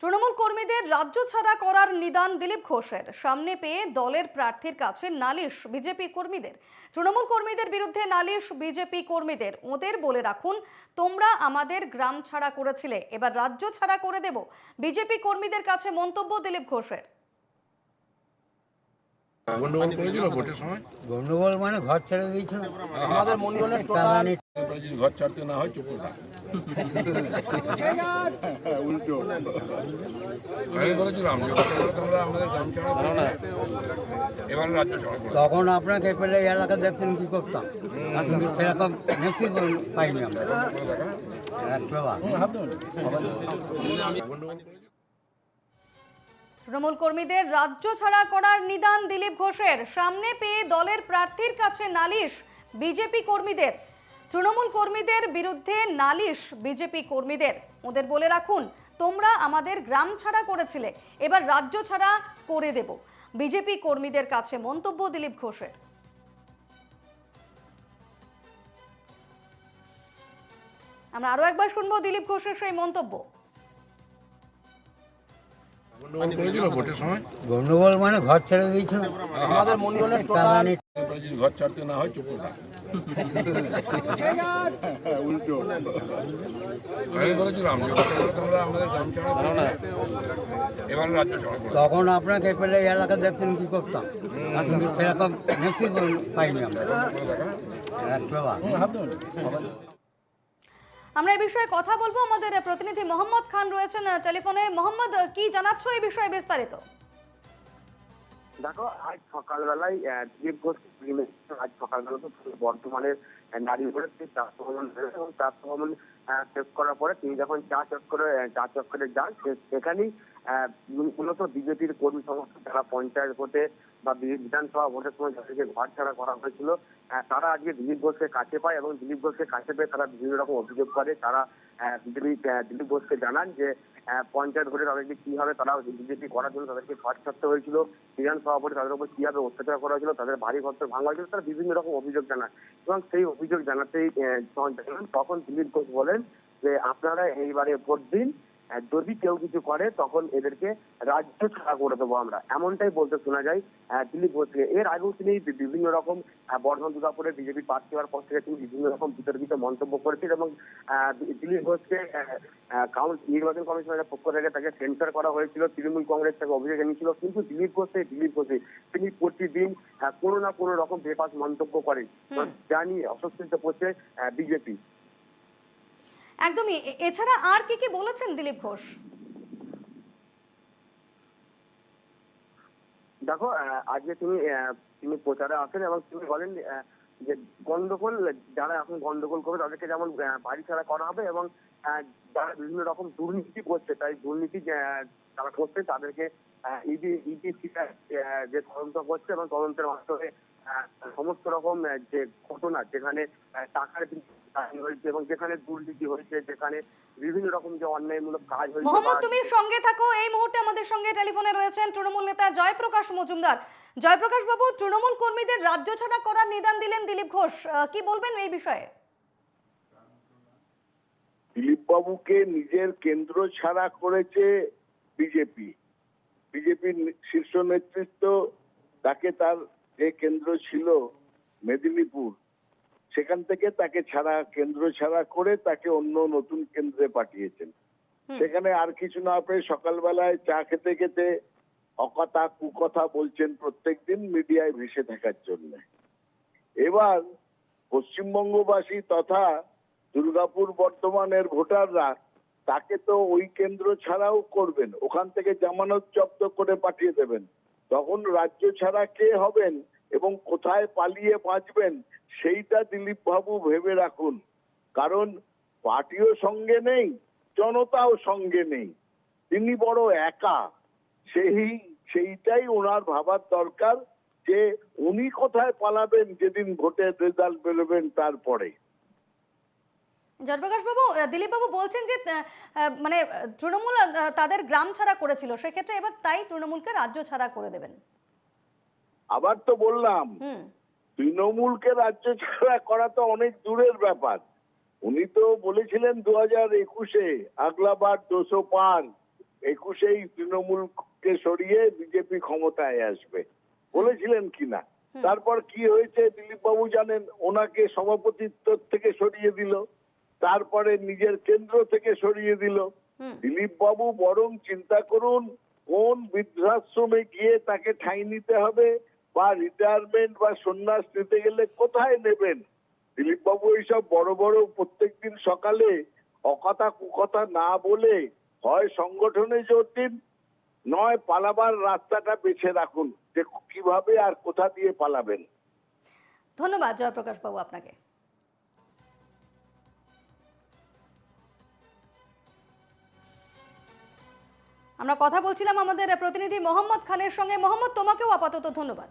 তৃণমূল কর্মীদের রাজ্য ছাড়া করার নিদান দিলীপ ঘোষের। সামনে পেয়ে দলের প্রার্থীর কাছে নালিশ বিজেপি কর্মীদের। তৃণমূল কর্মীদের বিরুদ্ধে নালিশ বিজেপি কর্মীদের। ওদের বলে রাখুন তোমরা আমাদের গ্রাম ছাড়া করেছিলে এবার রাজ্য ছাড়া করে দেব। বিজেপি কর্মীদের কাছে মন্তব্য দিলীপ ঘোষের। গন্ডগোল করেছিল ভোটের সময়? গন্ডগোল মানে ঘর ছেড়ে দিয়েছিল। আমাদের মন্ডলের ঘর ছাড়তে না হয় চুপ করে তখন আপনাকে পেলে এলাকা দেখতেন কি করতাম? সেরকম পাইনি আমরা। তৃণমূল কর্মীদের রাজ্য ছাড়া করার নিদান দিলীপ ঘোষের সামনে পেয়ে দলের প্রার্থীর কাছে নালিশ বিজেপি কর্মীদের। তৃণমূল কর্মীদের বিরুদ্ধে নালিশ বিজেপি কর্মীদের। ওদের বলে রাখুন তোমরা আমাদের গ্রাম ছাড়া করেছিলে এবার রাজ্য ছাড়া করে দেব। বিজেপি কর্মীদের কাছে মন্তব্য দিলীপ ঘোষের। আমরা আরও একবার শুনব দিলীপ ঘোষের সেই মন্তব্য। গন্ডগোল সময়? গন্ডগোল মানে ঘর ছেড়ে দিয়েছিল। আমাদের মন্ডলের ঘর ছাড়তে না হয় চুপ তখন আপনাকে পেলে এলাকা দেখতেন কি করতাম? সেরকম পাইনি আমরা। আমরা এই বিষয়ে কথা বলব। আমাদের প্রতিনিধি মোহাম্মদ খান রয়েছেন টেলিফোনে। মোহাম্মদ কি জানাচ্ছ এই বিষয়ে বিস্তারিত? দেখো, আজ সকালবেলায় দিলীপ ঘোষ আজ সকালবেলা তো বর্তমানের নারী উপরে তিনি ভ্রমণ এবং চা ভ্রমণ শেষ করার পরে তিনি যখন চা চক্করে চা চক্করে যান সেখানেই মূলত বিজেপির কর্মী সমর্থক যারা পঞ্চায়েত ভোটে বি- বিধানসভা ভোটের সময় যাদেরকে ঘর ছাড়া করা হয়েছিল তারা আজকে দিলীপ ঘোষকে কাছে পায় এবং দিলীপ ঘোষকে কাছে পেয়ে তারা বিভিন্ন রকম অভিযোগ করে, তারা বিজেপি দিলীপ ঘোষকে জানান যে পঞ্চায়েত ভোটে তাদেরকে কীভাবে তারা বিজেপি করার জন্য তাদেরকে ঘর ছাড়তে হয়েছিল। বিধান সভাপতি তাদের উপর কীভাবে অত্যাচার করা হয়েছিল, তাদের ভারী ঘর ভাঙা হয়েছিল, তারা বিভিন্ন রকম অভিযোগ জানান এবং সেই অভিযোগ জানাতেই তখন দিলীপ ঘোষ বলেন যে, আপনারা এইবারে ভোট দিন যদি কেউ কিছু করে তখন এদেরকে রাজ্য ছাড়া করে দেবো আমরা। এমনটাই বলতে শোনা যায় দিলীপ ঘোষকে। এর আগেও তিনি বিভিন্ন রকম বর্ধমান দুর্গাপুরে বিজেপি প্রার্থী হওয়ার পর থেকে তিনি বিভিন্ন রকম বিতর্কিত মন্তব্য করেছেন এবং দিলীপ ঘোষকে নির্বাচন কমিশনের পক্ষ থেকে তাকে সেন্সার করা হয়েছিল তৃণমূল কংগ্রেস থেকে অভিযোগ এনেছিল কিন্তু দিলীপ ঘোষ দিলীপ ঘোষে। তিনি প্রতিদিন কোনো না কোনো রকম বেপাস মন্তব্য করেন। যা নিয়ে অস্বস্তিতে পড়ছে বিজেপি। একদমই। এছাড়া আর কি কি বলেছেন দিলীপ ঘোষ? দেখো আজকে আহ, তিনি প্রচারে আসেন এবং তিনি বলেন যে গন্ডগোল যারা এখন গন্ডগোল করবে তাদেরকে যেমন বাড়ি ছাড়া করা হবে এবং যারা বিভিন্ন রকম দুর্নীতি করছে তাই দুর্নীতি যারা করছে তাদেরকে ইডি ইডি যে তদন্ত করছে এবং তদন্তের মাধ্যমে সমস্ত রকম যে ঘটনা যেখানে টাকার হয়েছে এবং যেখানে দুর্নীতি হয়েছে যেখানে বিভিন্ন রকম যে অন্যায়মূলক কাজ হয়েছে মোহাম্মদ তুমি সঙ্গে থাকো। এই মুহূর্তে আমাদের সঙ্গে টেলিফোনে রয়েছেন তৃণমূল নেতা জয়প্রকাশ মজুমদার। জয়প্রকাশ বাবু তৃণমূল কর্মীদের রাজ্য ছাড়া করার নিদান দিলেন দিলীপ ঘোষ। আহ, কি বলবেন এই বিষয়ে? দিলীপবাবুকে নিজের কেন্দ্র ছাড়া করেছে বিজেপি। বিজেপির শীর্ষ নেতৃত্ব তাকে তার যে কেন্দ্র ছিল মেদিনীপুর সেখান থেকে তাকে ছাড়া কেন্দ্র ছাড়া করে তাকে অন্য নতুন কেন্দ্রে পাঠিয়েছেন। সেখানে আর কিছু না পেয়ে সকালবেলায় চা খেতে খেতে অকথা কুকথা বলছেন প্রত্যেকদিন মিডিয়ায় ভেসে থাকার জন্য। এবার পশ্চিমবঙ্গবাসী তথা দুর্গাপুর বর্তমানের ভোটাররা তাকে তো ওই কেন্দ্র ছাড়াও করবেন। ওখান থেকে জামানত জব্দ করে পাঠিয়ে দেবেন। তখন রাজ্য ছাড়া কে হবেন এবং কোথায় পালিয়ে বাঁচবেন, সেইটা দিলীপ বাবু ভেবে রাখুন। কারণ পার্টিও সঙ্গে নেই, জনতাও সঙ্গে নেই। তিনি বড় একা। সেই, সেইটাই ওনার ভাবার দরকার যে উনি কোথায় পালাবেন যেদিন ভোটের রেজাল্ট বেরোবেন তারপরে। জয়প্রকাশ বাবু দিলীপ বাবু বলছেন যে মানে তৃণমূল তাদের গ্রাম ছাড়া করেছিল। সেক্ষেত্রে এবার তাই তৃণমূলকে রাজ্য ছাড়া করে দেবেন। আবার তো বললাম তৃণমূলকে রাজ্য ছাড়া করা তো অনেক দূরের ব্যাপার। উনি তো বলেছিলেন দু হাজার একুশে আগলাবার দুশো পার একুশেই তৃণমূলকে সরিয়ে বিজেপি ক্ষমতায় আসবে। বলেছিলেন কিনা? তারপর কি হয়েছে? দিলীপ বাবু জানেন ওনাকে সভাপতিত্ব থেকে সরিয়ে দিল। তারপরে নিজের কেন্দ্র থেকে সরিয়ে দিল। দিলীপ বাবু বরং চিন্তা করুন কোন বৃদ্ধাশ্রমে গিয়ে তাকে ঠাঁই নিতে হবে বা রিটায়ারমেন্ট বা সন্ন্যাস নিতে গেলে কোথায় নেবেন? দিলীপ বাবু এইসব বড় বড় প্রত্যেকদিন সকালে অকথা কুকথা না বলে হয় সংগঠনে জোর দিন। নয় পালাবার রাস্তাটা বেছে রাখুন যে কীভাবে আর কোথা দিয়ে পালাবেন। ধন্যবাদ জয়প্রকাশ বাবু আপনাকে। আমরা কথা বলছিলাম আমাদের প্রতিনিধি মোহাম্মদ খানের সঙ্গে। মোহাম্মদ তোমাকেও আপাতত ধন্যবাদ।